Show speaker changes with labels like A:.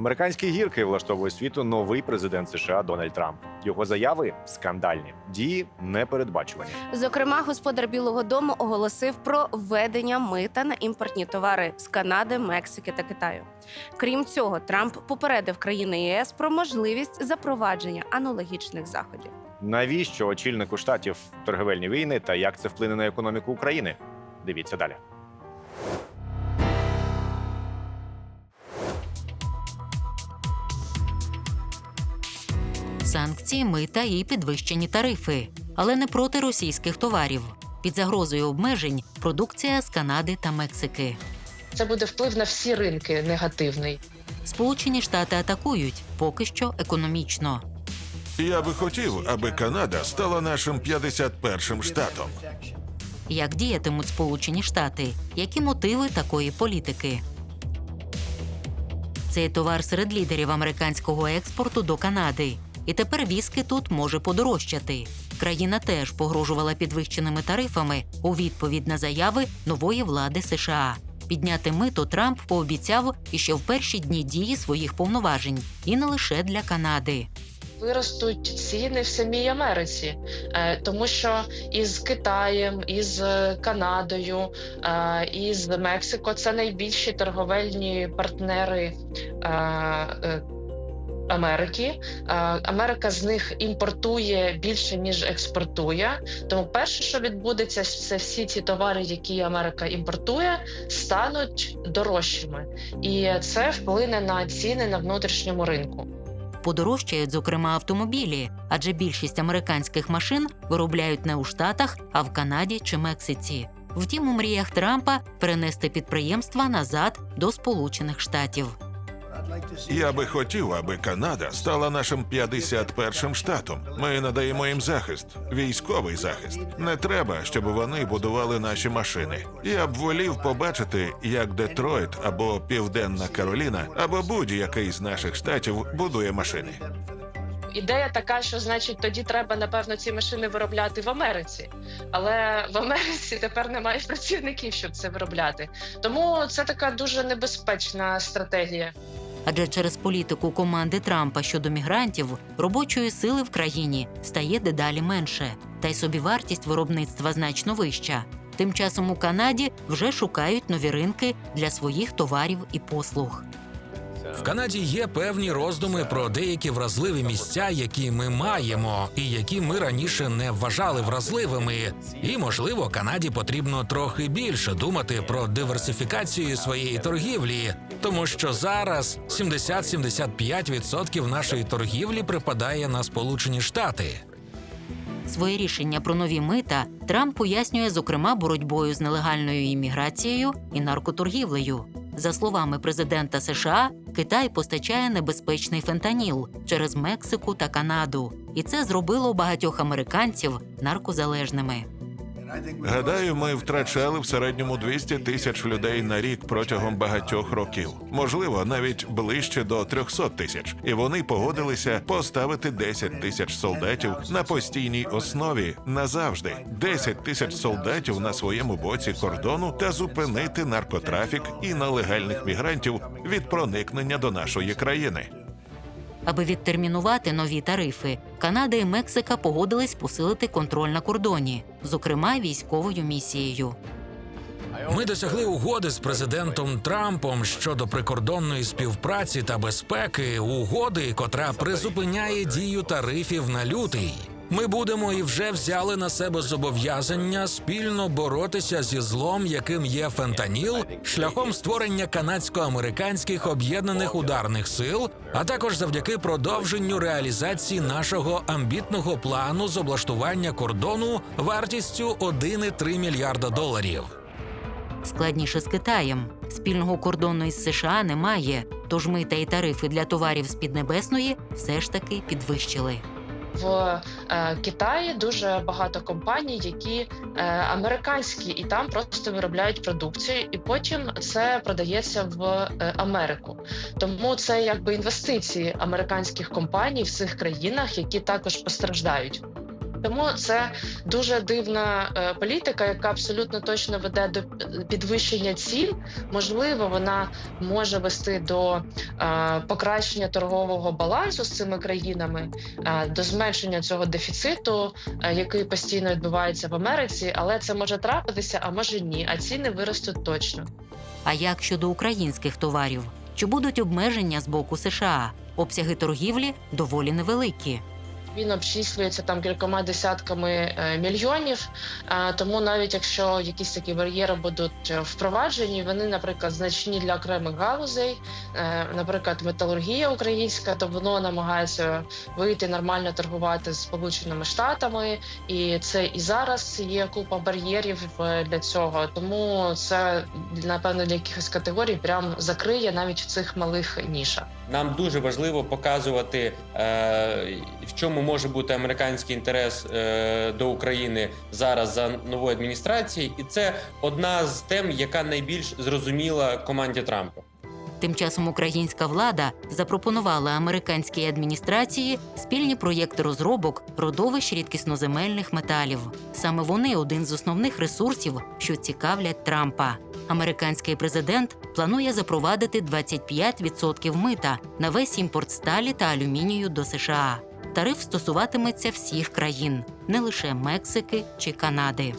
A: Американські гірки влаштовує світу новий президент США Дональд Трамп. Його заяви скандальні, дії непередбачувані.
B: Зокрема, господар Білого Дому оголосив про введення мита на імпортні товари з Канади, Мексики та Китаю. Крім цього, Трамп попередив країни ЄС про можливість запровадження аналогічних заходів.
A: Навіщо очільнику штатів торговельні війни та як це вплине на економіку України? Дивіться далі.
C: Санкції, мита і підвищені тарифи, але не проти російських товарів. Під загрозою обмежень продукція з Канади та Мексики.
D: Це буде вплив на всі ринки негативний.
C: Сполучені Штати атакують поки що економічно.
E: Я би хотів, аби Канада стала нашим 51-м штатом.
C: Як діятимуть Сполучені Штати? Які мотиви такої політики? Цей товар серед лідерів американського експорту до Канади. І тепер віскі тут може подорожчати. Країна теж погрожувала підвищеними тарифами у відповідь на заяви нової влади США. Підняти мито Трамп пообіцяв іще в перші дні дії своїх повноважень, і не лише для Канади.
D: Виростуть ціни в самій Америці, е, тому що із Китаєм, із е, Канадою, е, із Мексико це найбільші торговельні партнери. Америки Е, Америка з них імпортує більше ніж експортує. Тому перше, що відбудеться, це всі ці товари, які Америка імпортує, стануть дорожчими, і це вплине на ціни на внутрішньому ринку.
C: Подорожчають, зокрема, автомобілі, адже більшість американських машин виробляють не у Штатах, а в Канаді чи Мексиці. Втім, у мріях Трампа перенести підприємства назад до Сполучених Штатів.
E: Я би хотів, аби Канада стала нашим 51-м штатом. Ми надаємо їм захист, військовий захист. Не треба, щоб вони будували наші машини. Я б волів побачити, як Детройт або Південна Кароліна, або будь-який з наших штатів будує машини.
D: Ідея така, що значить тоді треба напевно ці машини виробляти в Америці, але в Америці тепер немає працівників, щоб це виробляти. Тому це така дуже небезпечна стратегія.
C: Адже через політику команди Трампа щодо мігрантів робочої сили в країні стає дедалі менше, та й собівартість виробництва значно вища. Тим часом у Канаді вже шукають нові ринки для своїх товарів і послуг.
F: В Канаді є певні роздуми про деякі вразливі місця, які ми маємо, і які ми раніше не вважали вразливими. І можливо, Канаді потрібно трохи більше думати про диверсифікацію своєї торгівлі, тому що зараз 70-75% нашої торгівлі припадає на Сполучені Штати.
C: Своє рішення про нові мита Трамп пояснює, зокрема, боротьбою з нелегальною імміграцією і наркоторгівлею. За словами президента США, Китай постачає небезпечний фентаніл через Мексику та Канаду, і це зробило багатьох американців наркозалежними.
E: Гадаю, ми втрачали в середньому 200 тисяч людей на рік протягом багатьох років. Можливо, навіть ближче до 300 тисяч. І вони погодилися поставити 10 тисяч солдатів на постійній основі назавжди. 10 тисяч солдатів на своєму боці кордону та зупинити наркотрафік і нелегальних мігрантів від проникнення до нашої країни.
C: Аби відтермінувати нові тарифи, Канада і Мексика погодились посилити контроль на кордоні, зокрема військовою місією.
F: Ми досягли угоди з президентом Трампом щодо прикордонної співпраці та безпеки, угоди, котра призупиняє дію тарифів на лютий. Ми будемо і вже взяли на себе зобов'язання спільно боротися зі злом, яким є фентаніл, шляхом створення канадсько-американських об'єднаних ударних сил, а також завдяки продовженню реалізації нашого амбітного плану з облаштування кордону вартістю 1,3 мільярда доларів.
C: Складніше з Китаєм. Спільного кордону із США немає, тож мита і тарифи для товарів з Піднебесної все ж таки підвищили.
D: В е, Китаї дуже багато компаній, які е, американські, і там просто виробляють продукцію, і потім це продається в е, Америку. Тому це якби інвестиції американських компаній в цих країнах, які також постраждають. Тому це дуже дивна е, політика, яка абсолютно точно веде до е, підвищення цін. Можливо, вона може вести до е, покращення торгового балансу з цими країнами, до зменшення цього дефіциту, який постійно відбувається в Америці, але це може трапитися, а може ні. А ціни виростуть точно.
C: А як щодо українських товарів? Чи будуть обмеження з боку США? Обсяги торгівлі доволі невеликі.
D: Він обчислюється там кількома десятками е, мільйонів. Е, тому навіть якщо якісь такі бар'єри будуть е, впроваджені, вони, наприклад, значні для окремих галузей, наприклад, металургія українська, то воно намагається вийти нормально торгувати з Сполученими Штатами, і це і зараз є купа бар'єрів для цього. Тому це напевно для якихось категорій прям закриє навіть в цих малих нішах.
G: Нам дуже важливо показувати, е, в чому може бути американський інтерес е, до України зараз за новою адміністрацією, і це одна з тем, яка найбільш зрозуміла команді Трампа.
C: Тим часом українська влада запропонувала американській адміністрації спільні проєкти розробок родовищ рідкісноземельних металів. Саме вони один з основних ресурсів, що цікавлять Трампа. Американський президент планує запровадити 25% мита на весь імпорт сталі та алюмінію до США. Тариф стосуватиметься всіх країн, не лише Мексики чи Канади.